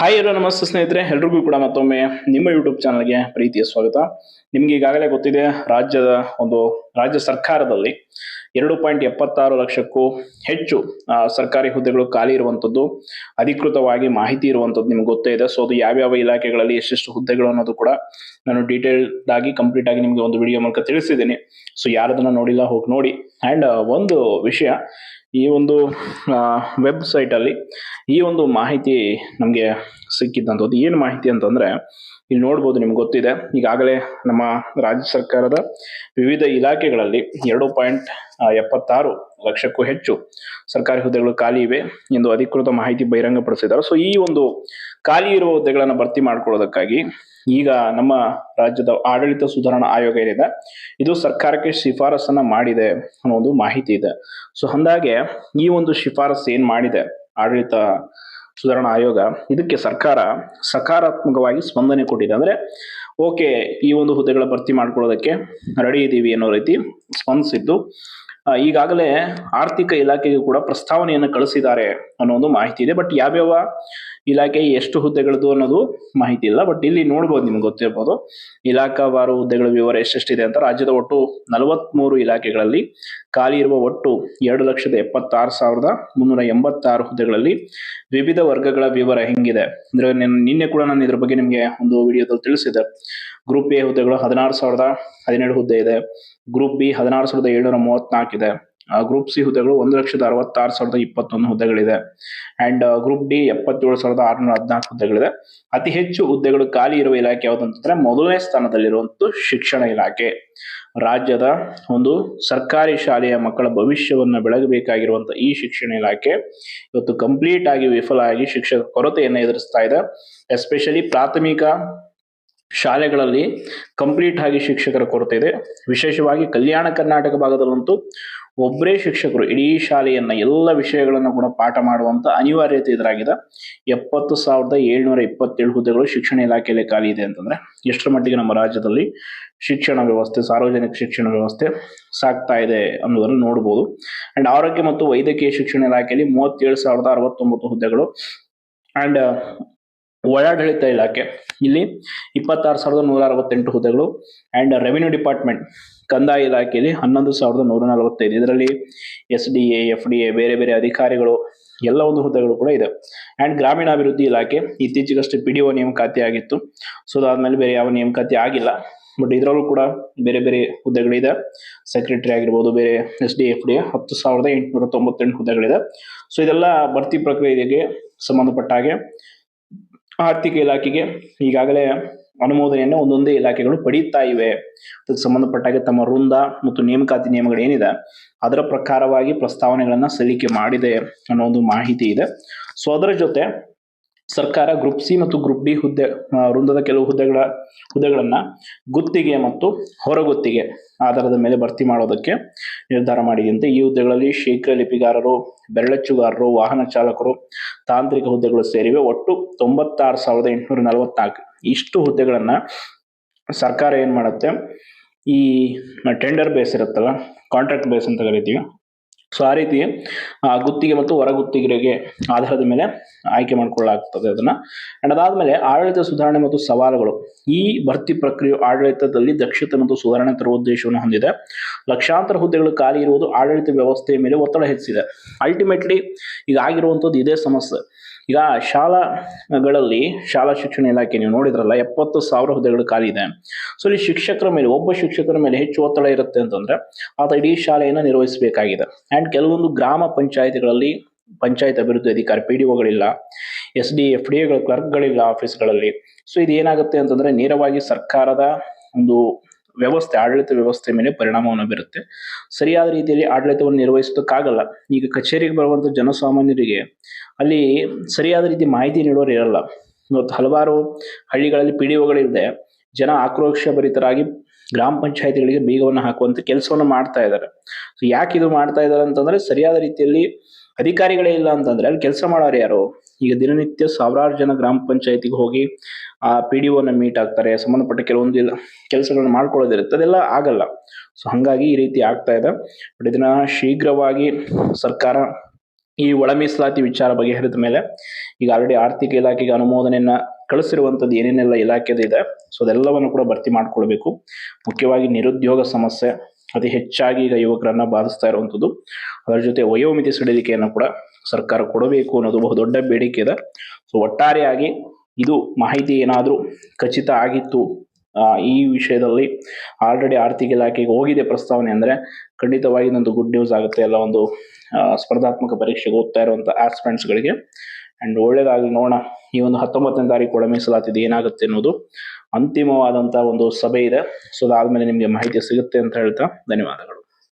Hi ಎಲ್ಲ ನಮಸ್ತೆ ಸ್ನೇಹಿತರೆ, ಎಲ್ರಿಗೂ ಕೂಡ ಮತ್ತೊಮ್ಮೆ ನಿಮ್ಮ ಯೂಟ್ಯೂಬ್ ಚಾನಲ್ಗೆ ಪ್ರೀತಿಯ ಸ್ವಾಗತ. ನಿಮ್ಗೆ ಈಗಾಗಲೇ ಗೊತ್ತಿದೆ, ರಾಜ್ಯದ ಒಂದು, ರಾಜ್ಯ ಸರ್ಕಾರದಲ್ಲಿ ಎರಡು ಪಾಯಿಂಟ್ ಎಪ್ಪತ್ತಾರು ಲಕ್ಷಕ್ಕೂ ಹೆಚ್ಚು ಸರ್ಕಾರಿ ಹುದ್ದೆಗಳು ಖಾಲಿ ಇರುವಂಥದ್ದು ಅಧಿಕೃತವಾಗಿ ಮಾಹಿತಿ ಇರುವಂಥದ್ದು ನಿಮ್ಗೆ ಗೊತ್ತೇ ಇದೆ. ಸೊ ಅದು ಯಾವ್ಯಾವ ಇಲಾಖೆಗಳಲ್ಲಿ ಎಷ್ಟೆಷ್ಟು ಹುದ್ದೆಗಳು ಅನ್ನೋದು ಕೂಡ ನಾನು ಡೀಟೇಲ್ಡ್ ಆಗಿ ಕಂಪ್ಲೀಟ್ ಆಗಿ ನಿಮಗೆ ಒಂದು ವಿಡಿಯೋ ಮೂಲಕ ತಿಳಿಸಿದ್ದೀನಿ. ಸೊ ಯಾರದನ್ನ ನೋಡಿಲ್ಲ ಹೋಗಿ ನೋಡಿ. ಅಂಡ್ ಒಂದು ವಿಷಯ ಈ ಒಂದು ವೆಬ್ಸೈಟಲ್ಲಿ ಈ ಒಂದು ಮಾಹಿತಿ ನಮಗೆ ಸಿಕ್ಕಿದ್ದಂಥದ್ದು. ಏನು ಮಾಹಿತಿ ಅಂತಂದ್ರೆ, ಇಲ್ಲಿ ನೋಡ್ಬೋದು ನಿಮ್ಗೆ ಗೊತ್ತಿದೆ, ಈಗಾಗಲೇ ನಮ್ಮ ರಾಜ್ಯ ಸರ್ಕಾರದ ವಿವಿಧ ಇಲಾಖೆಗಳಲ್ಲಿ ಎರಡು ಪಾಯಿಂಟ್ ಎಪ್ಪತ್ತಾರು ಲಕ್ಷಕ್ಕೂ ಹೆಚ್ಚು ಸರ್ಕಾರಿ ಹುದ್ದೆಗಳು ಖಾಲಿ ಇವೆ ಎಂದು ಅಧಿಕೃತ ಮಾಹಿತಿ ಬಹಿರಂಗಪಡಿಸಿದ್ದಾರೆ. ಸೊ ಈ ಒಂದು ಖಾಲಿ ಇರುವ ಹುದ್ದೆಗಳನ್ನು ಭರ್ತಿ ಮಾಡ್ಕೊಳ್ಳೋದಕ್ಕಾಗಿ ಈಗ ನಮ್ಮ ರಾಜ್ಯದ ಆಡಳಿತ ಸುಧಾರಣಾ ಆಯೋಗ ಏನಿದೆ, ಇದು ಸರ್ಕಾರಕ್ಕೆ ಶಿಫಾರಸನ್ನ ಮಾಡಿದೆ ಅನ್ನೋ ಒಂದು ಮಾಹಿತಿ ಇದೆ. ಸೊ ಅಂದಾಗೆ ಈ ಒಂದು ಶಿಫಾರಸ್ ಏನ್ ಮಾಡಿದೆ, ಆಡಳಿತ ಸುಧಾರಣಾ ಆಯೋಗ ಇದಕ್ಕೆ ಸರ್ಕಾರ ಸಕಾರಾತ್ಮಕವಾಗಿ ಸ್ಪಂದನೆ ಕೊಟ್ಟಿದೆ. ಅಂದ್ರೆ, ಓಕೆ, ಈ ಒಂದು ಹುದ್ದೆಗಳ ಭರ್ತಿ ಮಾಡ್ಕೊಳ್ಳೋದಕ್ಕೆ ರೆಡಿ ಇದ್ದೀವಿ ಅನ್ನೋ ರೀತಿ ಸ್ಪಂದಿಸಿದ್ದು. ಈಗಾಗಲೇ ಆರ್ಥಿಕ ಇಲಾಖೆಗೂ ಕೂಡ ಪ್ರಸ್ತಾವನೆಯನ್ನು ಕಳಿಸಿದ್ದಾರೆ ಅನ್ನೋ ಒಂದು ಮಾಹಿತಿ ಇದೆ. ಬಟ್ ಯಾವ್ಯಾವ ಇಲಾಖೆ ಎಷ್ಟು ಹುದ್ದೆಗಳದ್ದು ಅನ್ನೋದು ಮಾಹಿತಿ ಇಲ್ಲ. ಬಟ್ ಇಲ್ಲಿ ನೋಡ್ಬೋದು ನಿಮ್ಗೆ ಗೊತ್ತಿರ್ಬೋದು. ಇಲಾಖಾವಾರು ಹುದ್ದೆಗಳ ವಿವರ ಎಷ್ಟೆಷ್ಟಿದೆ ಅಂತ ರಾಜ್ಯದ ಒಟ್ಟು ನಲವತ್ಮೂರು ಇಲಾಖೆಗಳಲ್ಲಿ ಖಾಲಿ ಇರುವ ಒಟ್ಟು ಎರಡು ಲಕ್ಷದ ಎಪ್ಪತ್ತಾರು ಸಾವಿರದ ಮುನ್ನೂರ ಎಂಬತ್ತಾರು ಹುದ್ದೆಗಳಲ್ಲಿ ವಿವಿಧ ವರ್ಗಗಳ ವಿವರ ಹೆಂಗಿದೆ. ಅಂದ್ರೆ ನಿನ್ನೆ ಕೂಡ ನಾನು ಇದ್ರ ಬಗ್ಗೆ ನಿಮಗೆ ಒಂದು ವಿಡಿಯೋದಲ್ಲಿ ತಿಳಿಸಿದೆ. ಗ್ರೂಪ್ ಎ ಹುದ್ದೆಗಳು ಹದಿನಾರು ಸಾವಿರದ ಹದಿನೇಳು ಹುದ್ದೆ ಇದೆ. ಗ್ರೂಪ್ ಬಿ ಹದಿನಾರು ಸಾವಿರದ ಏಳ್ನೂರ ಮೂವತ್ನಾಲ್ಕು ಇದೆ. ಗ್ರೂಪ್ ಸಿ ಹುದ್ದೆಗಳು ಒಂದು ಲಕ್ಷದ ಅರವತ್ತಾರು ಸಾವಿರದ ಇಪ್ಪತ್ತೊಂದು ಹುದ್ದೆಗಳಿದೆ. ಅಂಡ್ ಗ್ರೂಪ್ ಡಿ ಎಪ್ಪತ್ತೇಳು ಸಾವಿರದ ಆರುನೂರ ಹದಿನಾಲ್ಕು ಹುದ್ದೆಗಳಿದೆ. ಅತಿ ಹೆಚ್ಚು ಹುದ್ದೆಗಳು ಖಾಲಿ ಇರುವ ಇಲಾಖೆ ಯಾವುದು ಅಂತಂದ್ರೆ ಮೊದಲನೇ ಸ್ಥಾನದಲ್ಲಿರುವಂತದ್ದು ಶಿಕ್ಷಣ ಇಲಾಖೆ. ರಾಜ್ಯದ ಒಂದು ಸರ್ಕಾರಿ ಶಾಲೆಯ ಮಕ್ಕಳ ಭವಿಷ್ಯವನ್ನ ಬೆಳಗಬೇಕಾಗಿರುವಂತ ಈ ಶಿಕ್ಷಣ ಇಲಾಖೆ ಇವತ್ತು ಕಂಪ್ಲೀಟ್ ಆಗಿ ವಿಫಲ ಆಗಿ ಶಿಕ್ಷಕ ಕೊರತೆಯನ್ನು ಎದುರಿಸ್ತಾ ಇದೆ. ಎಸ್ಪೆಷಲಿ ಪ್ರಾಥಮಿಕ ಶಾಲೆಗಳಲ್ಲಿ ಕಂಪ್ಲೀಟ್ ಆಗಿ ಶಿಕ್ಷಕರ ಕೊರತೆ ಇದೆ. ವಿಶೇಷವಾಗಿ ಕಲ್ಯಾಣ ಕರ್ನಾಟಕ ಭಾಗದಲ್ಲಂತೂ ಒಬ್ಬರೇ ಶಿಕ್ಷಕರು ಇಡೀ ಶಾಲೆಯನ್ನ ಎಲ್ಲ ವಿಷಯಗಳನ್ನು ಕೂಡ ಪಾಠ ಮಾಡುವಂತ ಅನಿವಾರ್ಯತೆ ಇದರಾಗಿದೆ ಎಪ್ಪತ್ತು ಸಾವಿರದ ಏಳ್ನೂರ ಇಪ್ಪತ್ತೇಳು ಹುದ್ದೆಗಳು ಶಿಕ್ಷಣ ಇಲಾಖೆಯಲ್ಲಿ ಖಾಲಿ ಇದೆ ಅಂತಂದ್ರೆ ಎಷ್ಟರ ಮಟ್ಟಿಗೆ ನಮ್ಮ ರಾಜ್ಯದಲ್ಲಿ ಶಿಕ್ಷಣ ವ್ಯವಸ್ಥೆ, ಸಾರ್ವಜನಿಕ ಶಿಕ್ಷಣ ವ್ಯವಸ್ಥೆ ಸಾಗ್ತಾ ಇದೆ ಅನ್ನೋದನ್ನು ನೋಡ್ಬೋದು. ಅಂಡ್ ಆರೋಗ್ಯ ಮತ್ತು ವೈದ್ಯಕೀಯ ಶಿಕ್ಷಣ ಇಲಾಖೆಯಲ್ಲಿ ಮೂವತ್ತೇಳು ಸಾವಿರದ ಅರವತ್ತೊಂಬತ್ತು ಹುದ್ದೆಗಳು. ಅಂಡ್ ಒಳಾಡಳಿತ ಇಲಾಖೆ. ಇಲ್ಲಿ ಇಪ್ಪತ್ತಾರು ಸಾವಿರದ ನೂರ ಅರವತ್ತೆಂಟು ಹುದ್ದೆಗಳು ಅಂಡ್ ರೆವಿನ್ಯೂ ಡಿಪಾರ್ಟ್ಮೆಂಟ್ ಕಂದಾಯ ಇಲಾಖೆಯಲ್ಲಿ ಹನ್ನೊಂದು ಸಾವಿರದ ನೂರ ನಲವತ್ತೈದು. ಇದರಲ್ಲಿ S D A F D A ಬೇರೆ ಬೇರೆ ಅಧಿಕಾರಿಗಳು ಎಲ್ಲ ಒಂದು ಹುದ್ದೆಗಳು ಕೂಡ ಇದೆ. ಅಂಡ್ ಗ್ರಾಮೀಣಾಭಿವೃದ್ಧಿ ಇಲಾಖೆ ಇತ್ತೀಚೆಗಷ್ಟೇ ಪಿ ಡಿ ಒ ನೇಮಕಾತಿ ಆಗಿತ್ತು. ಸೊ ಅದಾದ್ಮೇಲೆ ಬೇರೆ ಯಾವ ನೇಮಕಾತಿ ಆಗಿಲ್ಲ. ಬಟ್ ಇದರಲ್ಲೂ ಕೂಡ ಬೇರೆ ಬೇರೆ ಹುದ್ದೆಗಳಿದೆ. ಸೆಕ್ರೆಟರಿ ಆಗಿರ್ಬೋದು, ಬೇರೆ ಎಸ್ ಡಿ ಎಫ್ ಡಿ ಹತ್ತು ಸಾವಿರದ ಎಂಟುನೂರ ತೊಂಬತ್ತೆಂಟು ಹುದ್ದೆಗಳಿದೆ. ಸೊ ಇದೆಲ್ಲ ಭರ್ತಿ ಪ್ರಕ್ರಿಯೆಗೆ ಸಂಬಂಧಪಟ್ಟ ಹಾಗೆ ಆರ್ಥಿಕ ಇಲಾಖೆಗೆ ಈಗಾಗಲೇ ಅನುಮೋದನೆಯನ್ನು ಒಂದೊಂದೇ ಇಲಾಖೆಗಳು ಪಡೆಯುತ್ತಾ ಇವೆ. ಅದಕ್ಕೆ ಸಂಬಂಧಪಟ್ಟಾಗೆ ತಮ್ಮ ವೃಂದ ಮತ್ತು ನೇಮಕಾತಿ ನಿಯಮಗಳು ಏನಿದೆ, ಅದರ ಪ್ರಕಾರವಾಗಿ ಪ್ರಸ್ತಾವನೆಗಳನ್ನು ಸಲ್ಲಿಕೆ ಮಾಡಿದೆ ಅನ್ನೋ ಒಂದು ಮಾಹಿತಿ ಇದೆ. ಸೊ, ಅದರ ಜೊತೆ ಸರ್ಕಾರ ಗ್ರೂಪ್ ಸಿ ಮತ್ತು ಗ್ರೂಪ್ ಡಿ ಹುದ್ದೆ ವೃಂದದ ಕೆಲವು ಹುದ್ದೆಗಳ, ಹುದ್ದೆಗಳನ್ನ ಗುತ್ತಿಗೆ ಮತ್ತು ಹೊರಗುತ್ತಿಗೆ ಆಧಾರದ ಮೇಲೆ ಭರ್ತಿ ಮಾಡೋದಕ್ಕೆ ನಿರ್ಧಾರ ಮಾಡಿದಂತೆ ಈ ಹುದ್ದೆಗಳಲ್ಲಿ ಶೀಘ್ರ ಲಿಪಿಗಾರರು, ಬೆರಳಚ್ಚುಗಾರರು, ವಾಹನ ಚಾಲಕರು, ತಾಂತ್ರಿಕ ಹುದ್ದೆಗಳು ಸೇರಿವೆ. ಒಟ್ಟು ತೊಂಬತ್ತಾರು ಸಾವಿರದ ಎಂಟುನೂರ ನಲವತ್ನಾಲ್ಕು. ಇಷ್ಟು ಹುದ್ದೆಗಳನ್ನ ಸರ್ಕಾರ ಏನ್ ಮಾಡುತ್ತೆ? ಈ ಟೆಂಡರ್ ಬೇಸ್ ಇರುತ್ತಲ್ಲ ಕಾಂಟ್ರಾಕ್ಟ್ ಬೇಸ್ ಅಂತ ಕರಿತೀವಿ. ಸೊ ಆ ರೀತಿ ಗುತ್ತಿಗೆ ಮತ್ತು ಹೊರಗುತ್ತಿಗೆಗೆ ಆಧಾರದ ಮೇಲೆ ಆಯ್ಕೆ ಮಾಡಿಕೊಳ್ಳಲಾಗ್ತದೆ ಅದನ್ನ. ಅಂಡ್ ಅದಾದ್ಮೇಲೆ ಆಡಳಿತ ಸುಧಾರಣೆ ಮತ್ತು ಸವಾಲುಗಳು. ಈ ಭರ್ತಿ ಪ್ರಕ್ರಿಯೆ ಆಡಳಿತದಲ್ಲಿ ದಕ್ಷತೆ ಮತ್ತು ಸುಧಾರಣೆ ತರುವ ಉದ್ದೇಶವನ್ನು ಹೊಂದಿದೆ. ಲಕ್ಷಾಂತರ ಹುದ್ದೆಗಳು ಖಾಲಿ ಇರುವುದು ಆಡಳಿತ ವ್ಯವಸ್ಥೆಯ ಮೇಲೆ ಒತ್ತಡ ಹೆಚ್ಚಿದೆ ಅಲ್ಟಿಮೇಟ್ಲಿ ಈಗ ಆಗಿರುವಂಥದ್ದು ಇದೇ ಸಮಸ್ಯೆ. ಈಗ ಶಾಲಾಗಳಲ್ಲಿ ಶಾಲಾ ಶಿಕ್ಷಣ ಇಲಾಖೆ ನೀವು ನೋಡಿದ್ರಲ್ಲ, ಎಪ್ಪತ್ತು ಸಾವಿರ ಹುದ್ದೆಗಳು ಖಾಲಿ ಇದೆ. ಸೊ ಇಲ್ಲಿ ಶಿಕ್ಷಕರ ಮೇಲೆ, ಒಬ್ಬ ಶಿಕ್ಷಕರ ಮೇಲೆ ಹೆಚ್ಚು ಒತ್ತಡ ಇರುತ್ತೆ ಅಂತಂದ್ರೆ, ಆತ ಇಡೀ ಶಾಲೆಯನ್ನು ನಿರ್ವಹಿಸಬೇಕಾಗಿದೆ. ಅಂಡ್ ಕೆಲವೊಂದು ಗ್ರಾಮ ಪಂಚಾಯಿತಿಗಳಲ್ಲಿ, ಪಂಚಾಯತ್ ಅಭಿವೃದ್ಧಿ ಅಧಿಕಾರಿ ಪಿ ಡಿ ಒಗಳಿಲ್ಲ ಎಸ್ ಡಿ ಎಫ್ ಡಿ ಎಗಳ ಕ್ಲರ್ಕ್ಗಳಿಲ್ಲ ಆಫೀಸ್ಗಳಲ್ಲಿ ಸೊ ಇದು ಏನಾಗುತ್ತೆ ಅಂತಂದ್ರೆ, ನೇರವಾಗಿ ಸರ್ಕಾರದ ಒಂದು ವ್ಯವಸ್ಥೆ, ಆಡಳಿತ ವ್ಯವಸ್ಥೆ ಮೇಲೆ ಪರಿಣಾಮವನ್ನು ಬೀರುತ್ತೆ. ಸರಿಯಾದ ರೀತಿಯಲ್ಲಿ ಆಡಳಿತವನ್ನು ನಿರ್ವಹಿಸೋದಕ್ಕಾಗಲ್ಲ. ಈಗ ಕಚೇರಿಗೆ ಬರುವಂಥ ಜನಸಾಮಾನ್ಯರಿಗೆ ಅಲ್ಲಿ ಸರಿಯಾದ ರೀತಿ ಮಾಹಿತಿ ನೀಡೋರು ಇರಲ್ಲ. ಇವತ್ತು ಹಲವಾರು ಹಳ್ಳಿಗಳಲ್ಲಿ ಪಿ ಡಿ ಜನ ಆಕ್ರೋಶ ಭರಿತರಾಗಿ ಗ್ರಾಮ ಪಂಚಾಯತಿಗಳಿಗೆ ಬೀಗವನ್ನು ಹಾಕುವಂಥ ಕೆಲಸವನ್ನು ಮಾಡ್ತಾ ಇದ್ದಾರೆ. ಯಾಕೆ ಇದು ಮಾಡ್ತಾ ಇದ್ದಾರೆ ಅಂತಂದ್ರೆ ಸರಿಯಾದ ರೀತಿಯಲ್ಲಿ ಅಧಿಕಾರಿಗಳೇ ಇಲ್ಲ ಅಂತಂದ್ರೆ ಅಲ್ಲಿ ಕೆಲಸ ಮಾಡೋರು ಯಾರು? ಈಗ ದಿನನಿತ್ಯ ಸಾವಿರಾರು ಜನ ಗ್ರಾಮ ಪಂಚಾಯತಿಗೆ ಹೋಗಿ ಆ ಪಿ ಡಿ ಒನ ಮೀಟ್ ಆಗ್ತಾರೆ, ಸಂಬಂಧಪಟ್ಟ ಕೆಲವೊಂದು ಕೆಲಸಗಳನ್ನು ಮಾಡ್ಕೊಳ್ಳೋದಿರುತ್ತೆ, ಅದೆಲ್ಲ ಆಗಲ್ಲ. ಸೊ ಹಂಗಾಗಿ ಈ ರೀತಿ ಆಗ್ತಾ ಇದೆ. ಬಟ್ ಇದನ್ನ ಶೀಘ್ರವಾಗಿ ಸರ್ಕಾರ ಈ ಒಳ ಮೀಸಲಾತಿ ವಿಚಾರ ಬಗೆಹರಿದ ಮೇಲೆ ಈಗ ಆಲ್ರೆಡಿ ಆರ್ಥಿಕ ಇಲಾಖೆಗೆ ಅನುಮೋದನೆಯನ್ನ ಕಳಿಸಿರುವಂಥದ್ದು ಏನೇನೆಲ್ಲ ಇಲಾಖೆದು ಇದೆ ಸೊ ಅದೆಲ್ಲವನ್ನು ಕೂಡ ಭರ್ತಿ ಮಾಡ್ಕೊಳ್ಬೇಕು. ಮುಖ್ಯವಾಗಿ ನಿರುದ್ಯೋಗ ಸಮಸ್ಯೆ ಅತಿ ಹೆಚ್ಚಾಗಿ ಈಗ ಯುವಕರನ್ನ ಬಾಧಿಸ್ತಾ ಇರುವಂತದ್ದು ಅದರ ಜೊತೆ ವಯೋಮಿತಿ ಸಡಿಲಿಕೆಯನ್ನು ಕೂಡ ಸರ್ಕಾರ ಕೊಡಬೇಕು ಅನ್ನೋದು ಬಹುದೊಡ್ಡ ಬೇಡಿಕೆ ಇದೆ. ಸೊ ಒಟ್ಟಾರೆಯಾಗಿ ಇದು ಮಾಹಿತಿ ಏನಾದರೂ ಖಚಿತ ಆಗಿತ್ತು ಈ ವಿಷಯದಲ್ಲಿ ಆಲ್ರೆಡಿ ಆರ್ಥಿಕ ಇಲಾಖೆಗೆ ಹೋಗಿದೆ ಪ್ರಸ್ತಾವನೆ ಅಂದ್ರೆ ಖಂಡಿತವಾಗಿ ಇದೊಂದು ಗುಡ್ ನ್ಯೂಸ್ ಆಗುತ್ತೆ. ಎಲ್ಲ ಒಂದು ಸ್ಪರ್ಧಾತ್ಮಕ ಪರೀಕ್ಷೆಗೆ ಓದ್ತಾ ಇರುವಂಥ ಆಸ್ಪೆಂಟ್ಸ್ಗಳಿಗೆ ಗಳಿಗೆ. ಅಂಡ್ ಒಳ್ಳೇದಾಗಲಿ ನೋಡೋಣ, ಈ ಒಂದು ಹತ್ತೊಂಬತ್ತನೇ ತಾರೀಕು ಒಳ ಮೀಸಲಾತಿದ್ದು ಏನಾಗುತ್ತೆ ಅನ್ನೋದು ಅಂತಿಮವಾದಂತ ಒಂದು ಸಭೆ ಇದೆ. ಸೊ ಅದಾದ್ಮೇಲೆ ನಿಮಗೆ ಮಾಹಿತಿ ಸಿಗುತ್ತೆ ಅಂತ ಹೇಳ್ತಾ ಧನ್ಯವಾದಗಳು.